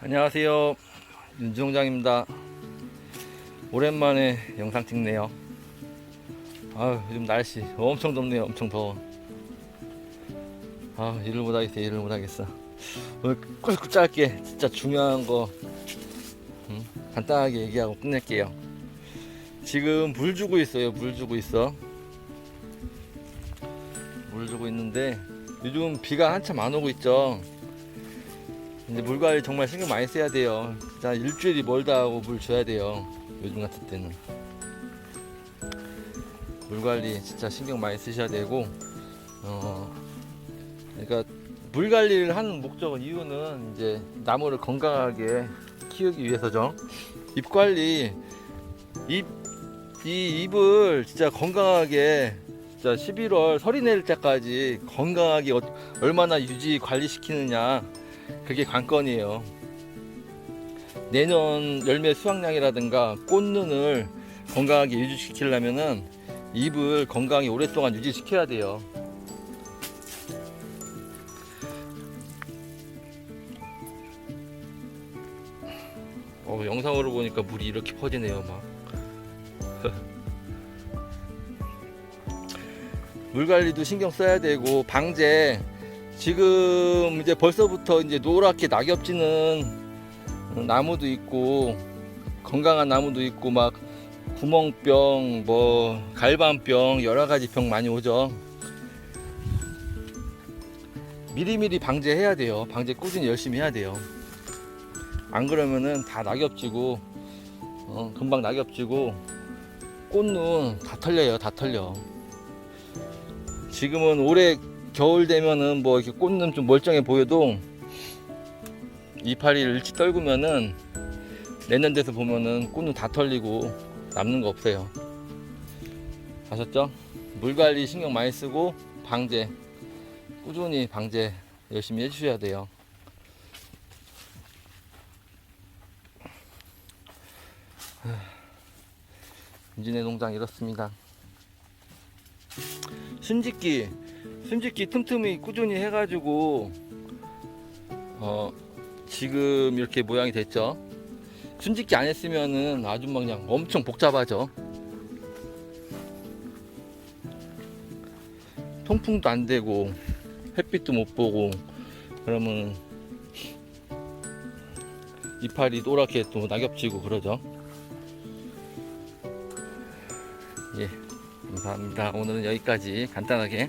안녕하세요. 윤주홍장입니다. 오랜만에 영상 찍네요. 아 요즘 날씨 엄청 덥네요. 엄청 더워. 아 일을 못하겠어 일을 못하겠어. 오늘 꿀꿀 짧게 진짜 중요한 거 음, 간단하게 얘기하고 끝낼게요. 지금 물 주고 있어요. 물 주고 있어. 물 주고 있는데 요즘 비가 한참 안 오고 있죠 이제 물 관리 정말 신경 많이 써야 돼요. 진짜 일주일이 멀다 하고 물 줘야 돼요. 요즘 같은 때는. 물 관리 진짜 신경 많이 쓰셔야 되고, 어, 그러니까 물 관리를 하는 목적은 이유는 이제 나무를 건강하게 키우기 위해서죠. 잎 관리, 잎, 이 잎을 진짜 건강하게 진짜 11월 설이 내릴 때까지 건강하게 어- 얼마나 유지 관리시키느냐 그게 관건이에요. 내년 열매 수확량이라든가 꽃눈을 건강하게 유지시키려면은 잎을 건강히 오랫동안 유지시켜야 돼요. 어, 영상으로 보니까 물이 이렇게 퍼지네요, 막. 물 관리도 신경 써야 되고 방제 지금 이제 벌써부터 이제 노랗게 낙엽 지는 나무도 있고 건강한 나무도 있고 막 구멍병 뭐 갈반병 여러 가지 병 많이 오죠. 미리미리 방제해야 돼요. 방제 꾸준히 열심히 해야 돼요. 안 그러면은 다 낙엽지고 어, 금방 낙엽지고 꽃눈 다 털려요. 다 털려. 지금은 올해 겨울 되면은 뭐 이렇게 꽃은 좀 멀쩡해 보여도 이파리를 일찍 떨구면은 내년 돼서 보면은 꽃은 다 털리고 남는 거 없어요. 아셨죠? 물 관리 신경 많이 쓰고 방제 꾸준히 방제 열심히 해주셔야 돼요. 인진의 농장 이렇습니다. 순짓기 순짓기 틈틈이 꾸준히 해가지고 어 지금 이렇게 모양이 됐죠. 순짓기 안 했으면은 아주 막 그냥 엄청 복잡하죠. 통풍도 안 되고 햇빛도 못 보고 그러면 이파리 노랗게 또 낙엽지고 그러죠. 예, 감사합니다. 오늘은 여기까지 간단하게